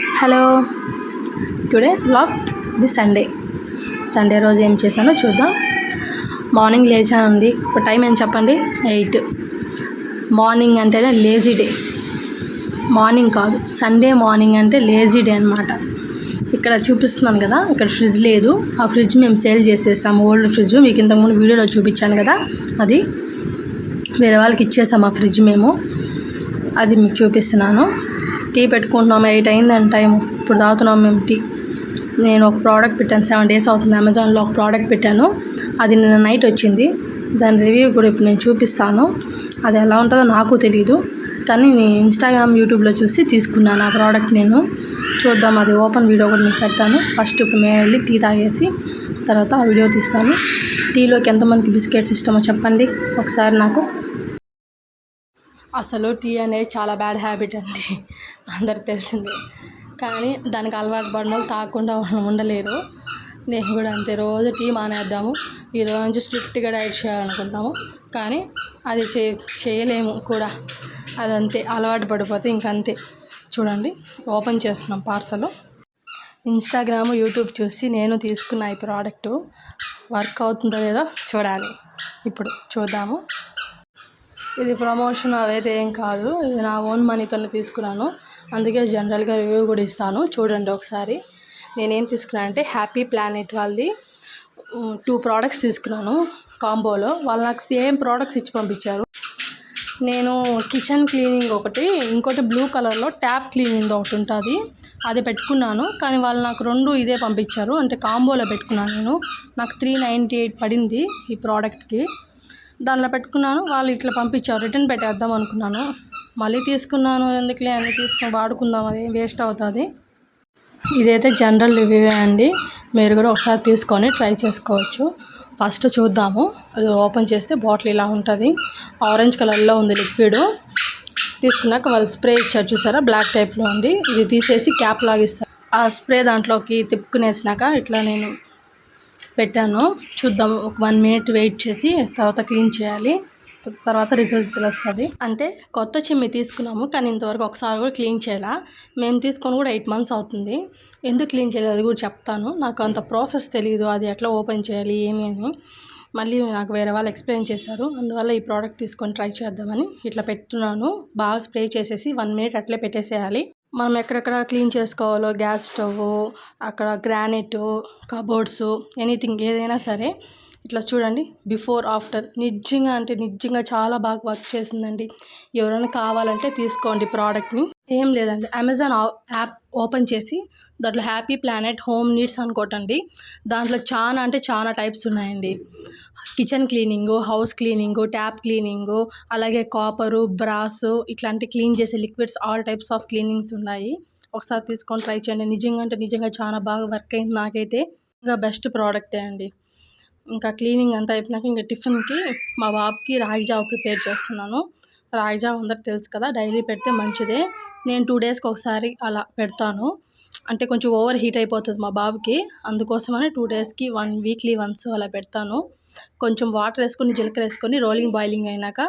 Hello. Today vlog the Sunday. Sunday రోజు ఏం చేశానో చూద్దాం. మార్నింగ్ లేచానండి. ఇప్పుడు టైం ఏం చెప్పండి? ఎయిట్. మార్నింగ్ అంటేనే లేజీ డే. మార్నింగ్ కాదు సండే మార్నింగ్ అంటే లేజీ డే అనమాట ఇక్కడ చూపిస్తున్నాను కదా ఇక్కడ ఫ్రిడ్జ్ లేదు. ఆ ఫ్రిడ్జ్ మేము సేల్ చేసేసాము ఓల్డ్ ఫ్రిడ్జ్. మీకు ఇంతకుముందు వీడియోలో చూపించాను కదా అది. వేరే వాళ్ళకి ఇచ్చేసాము ఆ ఫ్రిడ్జ్ మేము. అది మీకు చూపిస్తున్నాను. టీ పెట్టుకుంటున్నాము ఎయిట్ అయిందని టైం ఇప్పుడు తాగుతున్నాం మేము టీ. నేను ఒక ప్రోడక్ట్ పెట్టాను సెవెన్ డేస్ అవుతుంది అమెజాన్లో ఒక ప్రోడక్ట్ పెట్టాను. అది నిన్న నైట్ వచ్చింది. దాని రివ్యూ కూడా ఇప్పుడు నేను చూపిస్తాను. అది ఎలా ఉంటుందో నాకు తెలియదు కానీ నేను ఇన్స్టాగ్రామ్ యూట్యూబ్లో చూసి తీసుకున్నాను ఆ ప్రోడక్ట్ నేను. చూద్దాం అది ఓపెన్ వీడియో కూడా మీకు పెడతాను. ఫస్ట్ ఇప్పుడు మేము వెళ్ళి టీ తాగేసి తర్వాత ఆ వీడియో తీస్తాను. టీలోకి ఎంతమందికి బిస్కెట్స్ ఇష్టమో చెప్పండి. ఒకసారి నాకు అసలు టీ అనేది చాలా బ్యాడ్ హ్యాబిట్ అండి. అందరికి తెలిసిందే. కానీ దానికి అలవాటు పడిన వాళ్ళు తాగకుండా ఉండలేరు. నేను కూడా అంతే రోజు టీ మానేద్దాము. ఈ రోజు నుంచి స్ట్రిక్ట్గా డైట్ చేయాలనుకుంటాము కానీ అది చే చేయలేము కూడా. అదంతే అలవాటు పడిపోతే ఇంకంతే. చూడండి ఓపెన్ చేస్తున్నాం పార్సల్. ఇన్స్టాగ్రామ్ యూట్యూబ్ చూసి నేను తీసుకున్న ఈ ప్రోడక్ట్ వర్క్ అవుతుందో లేదో చూడాలి. ఇప్పుడు చూద్దాము. ఇది ప్రమోషన్ అవైతే ఏం కాదు. ఇది నా ఓన్ మనీతోనే తీసుకున్నాను. అందుకే జనరల్గా రివ్యూ కూడా ఇస్తాను. చూడండి ఒకసారి. నేనేం తీసుకున్నాను అంటే హ్యాపీ ప్లానెట్ వాళ్ళది. టూ ప్రోడక్ట్స్ తీసుకున్నాను కాంబోలో. వాళ్ళు నాకు సేమ్ ప్రోడక్ట్స్ ఇచ్చి పంపించారు. నేను కిచెన్ క్లీనింగ్ ఒకటి ఇంకోటి బ్లూ కలర్లో ట్యాప్ క్లీనింగ్ ఒకటి ఉంటుంది. అది పెట్టుకున్నాను. కానీ వాళ్ళు నాకు రెండు ఇదే పంపించారు. అంటే కాంబోలో పెట్టుకున్నాను నేను. నాకు త్రీ నైంటీ ఎయిట్ పడింది ఈ ప్రోడక్ట్కి దానిలో పెట్టుకున్నాను. వాళ్ళు ఇట్లా పంపించారు. రిటర్న్ పెట్టేద్దాం అనుకున్నాను. మళ్ళీ తీసుకున్నాను. ఎందుకులే? అన్ని తీసుకొని వాడుకుందాం. అది వేస్ట్ అవుతుంది. ఇదైతే జనరల్ రివ్యూవే అండి. మీరు కూడా ఒకసారి తీసుకొని ట్రై చేసుకోవచ్చు. ఫస్ట్ చూద్దాము. అది ఓపెన్ చేస్తే బాటిల్ ఇలా ఉంటుంది. ఆరెంజ్ కలర్లో ఉంది లిక్విడ్. తీసుకున్నాక వాళ్ళు స్ప్రే ఇచ్చారు చూసారా? బ్లాక్ టైప్లో ఉంది. ఇది తీసేసి క్యాప్ లాగిస్తారు ఆ స్ప్రే దాంట్లోకి తిప్పుకునేసినాక ఇట్లా నేను పెట్టాను. చూద్దాం ఒక వన్ మినిట్ వెయిట్ చేసి తర్వాత క్లీన్ చేయాలి. తర్వాత రిజల్ట్ తెలుస్తుంది. అంటే కొత్త చిమ్మి తీసుకున్నాము కానీ ఇంతవరకు ఒకసారి కూడా క్లీన్ చేయాలా? మేము తీసుకొని కూడా ఎయిట్ మంత్స్ అవుతుంది. ఎందుకు క్లీన్ చేయలేదు అది కూడా చెప్తాను. నాకు అంత ప్రాసెస్ తెలియదు అది ఎట్లా ఓపెన్ చేయాలి ఏమి అని. మళ్ళీ నాకు వేరే వాళ్ళు ఎక్స్ప్లెయిన్ చేశారు. అందువల్ల ఈ ప్రోడక్ట్ తీసుకొని ట్రై చేద్దామని ఇట్లా పెట్టున్నాను. బాగా స్ప్రే చేసేసి వన్ మినిట్ అట్లే పెట్టేసేయాలి. మనం ఎక్కడెక్కడ క్లీన్ చేసుకోవాలో గ్యాస్ స్టవ్ అక్కడ గ్రానైట్ కబోర్డ్స్ ఎనీథింగ్ ఏదైనా సరే. ఇట్లా చూడండి బిఫోర్ ఆఫ్టర్. నిజంగా అంటే నిజంగా చాలా బాగా వర్క్ చేసిందండి. ఎవరైనా కావాలంటే తీసుకోండి ప్రోడక్ట్ని. ఏం లేదండి అమెజాన్ యాప్ ఓపెన్ చేసి దాంట్లో హ్యాపీ ప్లానెట్ హోమ్ నీడ్స్ అనుకోటండి. దాంట్లో చాలా అంటే చాలా టైప్స్ ఉన్నాయండి. Kitchen cleaning house cleaning tap cleaning అలాగే కాపరు బ్రాసు ఇట్లాంటి క్లీన్ చేసే liquids all types of cleanings ఉన్నాయి. ఒకసారి తీసుకొని ట్రై చేయండి. నిజంగా అంటే నిజంగా చాలా బాగా వర్క్ అయింది నాకైతే. ఇంకా బెస్ట్ ప్రోడక్టే అండి. ఇంకా క్లీనింగ్ అంతా అయిపోయినాక ఇంకా టిఫిన్కి మా బాబుకి రాగి జావ ప్రిపేర్ చేస్తున్నాను. రాగి జావ అందరికి తెలుసు కదా డైలీ పెడితే మంచిదే. నేను టూ డేస్కి ఒకసారి అలా పెడతాను. అంటే కొంచెం ఓవర్ హీట్ అయిపోతుంది మా బాబుకి. అందుకోసమని టూ డేస్కి వన్ వీక్లీ వన్స్ అలా పెడతాను. కొంచెం వాటర్ వేసుకొని జీలకర్ర వేసుకొని రోలింగ్ బాయిలింగ్ అయినాక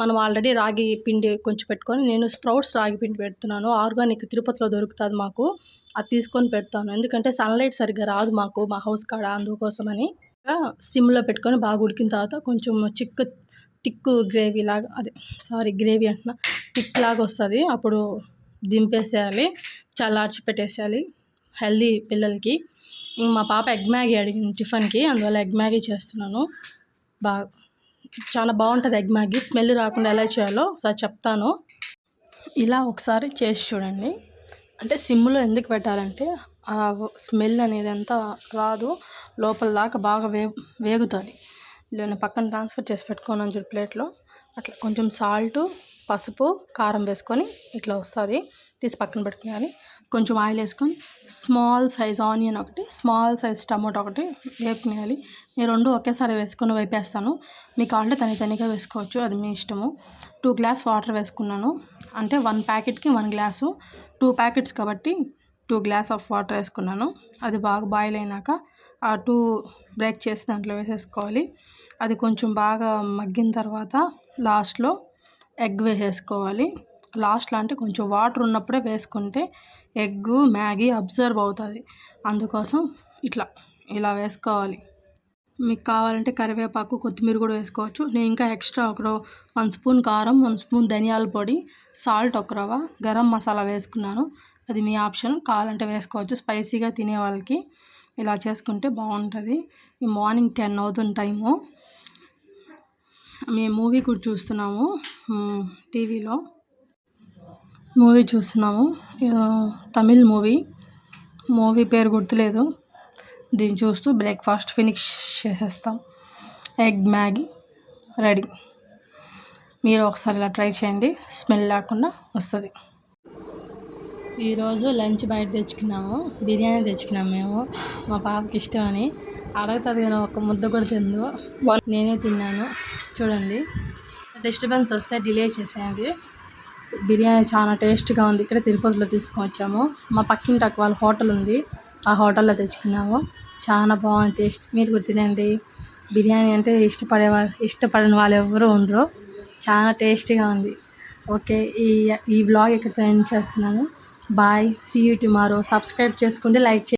మనం ఆల్రెడీ రాగి పిండి కొంచెం పెట్టుకొని నేను స్ప్రౌట్స్ రాగి పిండి పెడుతున్నాను. ఆర్గానిక్ తిరుపతిలో దొరుకుతుంది మాకు. అది తీసుకొని పెడతాను. ఎందుకంటే సన్లైట్ సరిగ్గా రాదు మాకు మా హౌస్ కాడ అందుకోసమని. సిమ్లో పెట్టుకొని బాగా ఉడికిన తర్వాత కొంచెం చిక్కు తిక్కు గ్రేవీ లాగా అదే సారీ గ్రేవీ అంటున్నా థిక్ లాగా వస్తుంది. అప్పుడు దింపేసేయాలి చల్లార్చి పెట్టేసేయాలి హెల్దీ పిల్లలకి. మా పాప ఎగ్ మ్యాగీ అడిగింది టిఫిన్కి అందువల్ల ఎగ్ మ్యాగీ చేస్తున్నాను. బాగా చాలా బాగుంటుంది ఎగ్ మ్యాగీ స్మెల్ రాకుండా ఎలా చేయాలో ఒకసారి చెప్తాను. ఇలా ఒకసారి చేసి చూడండి. అంటే సిమ్లో ఎందుకు పెట్టాలంటే ఆ స్మెల్ అనేది ఎంత రాదు లోపల దాకా బాగా వే వేగుతుంది. నేను పక్కన ట్రాన్స్ఫర్ చేసి పెట్టుకున్నాను చూడు ప్లేట్లో. అట్లా కొంచెం సాల్ట్ పసుపు కారం వేసుకొని ఇట్లా వస్తుంది. తీసి పక్కన పెట్టుకోవాలి కొంచెం ఆయిల్ వేసుకొని స్మాల్ సైజ్ ఆనియన్ ఒకటి స్మాల్ సైజ్ టమాటో ఒకటి వేపుకునేయాలి. నేను రెండు ఒకేసారి వేసుకొని వేపేస్తాను. మీకు కావాలంటే తని తనిగా వేసుకోవచ్చు అది మీ ఇష్టము. టూ గ్లాస్ వాటర్ వేసుకున్నాను. అంటే వన్ ప్యాకెట్కి వన్ గ్లాసు టూ ప్యాకెట్స్ కాబట్టి టూ గ్లాస్ ఆఫ్ వాటర్ వేసుకున్నాను. అది బాగా బాయిల్ అయినాక ఆ టూ బ్రేక్ చేసి దాంట్లో వేసేసుకోవాలి. అది కొంచెం బాగా మగ్గిన తర్వాత లాస్ట్లో ఎగ్ వేసేసుకోవాలి. లాస్ట్లో అంటే కొంచెం వాటర్ ఉన్నప్పుడే వేసుకుంటే ఎగ్గు మ్యాగీ అబ్జర్వ్ అవుతుంది. అందుకోసం ఇట్లా ఇలా వేసుకోవాలి. మీకు కావాలంటే కరివేపాకు కొత్తిమీర కూడా వేసుకోవచ్చు. నేను ఇంకా ఎక్స్ట్రా ఒక వన్ స్పూన్ కారం వన్ స్పూన్ ధనియాల పొడి సాల్ట్ ఒక రవ్వ గరం మసాలా వేసుకున్నాను. అది మీ ఆప్షన్. కావాలంటే వేసుకోవచ్చు. స్పైసీగా తినే వాళ్ళకి ఇలా చేసుకుంటే బాగుంటుంది. ఈ మార్నింగ్ టెన్ అవుతుంది టైము. మేము మూవీ కూడా చూస్తున్నాము టీవీలో. మూవీ చూస్తున్నాము. తమిళ్ మూవీ. మూవీ పేరు గుర్తులేదు. దీన్ని చూస్తూ బ్రేక్ఫాస్ట్ ఫినిష్ చేసేస్తాం. Egg Maggi ready. మీరు ఒకసారి ఇలా ట్రై చేయండి. స్మెల్ లేకుండా వస్తుంది. ఈరోజు లంచ్ బయట తెచ్చుకున్నాము. బిర్యానీ తెచ్చుకున్నాము మేము. మా పాపకి ఇష్టం అని అడుగుతుంది కానీ ఒక ముద్ద కూడా తిందు నేనే తిన్నాను. చూడండి. డిస్టర్బెన్స్ వస్తే డిలే చేసేయండి. బిర్యానీ చాలా టేస్ట్గా ఉంది. ఇక్కడ తిరుపతిలో తీసుకొని వచ్చాము మా పక్కింటి అక్క వాళ్ళ హోటల్ ఉంది. ఆ హోటల్లో తెచ్చుకున్నాము. చాలా బాగుంది టేస్ట్. మీరు కూడా తినండి. బిర్యానీ అంటే ఇష్టపడే వాళ్ళు ఇష్టపడని వాళ్ళు ఎవరు ఉండరు. చాలా టేస్టీగా ఉంది. ఓకే ఈ ఈ బ్లాగ్ ఇక్కడ ఎండ్ చేస్తున్నాను. Bye see you tomorrow. Subscribe చేసుకోండి లైక్ చేయండి.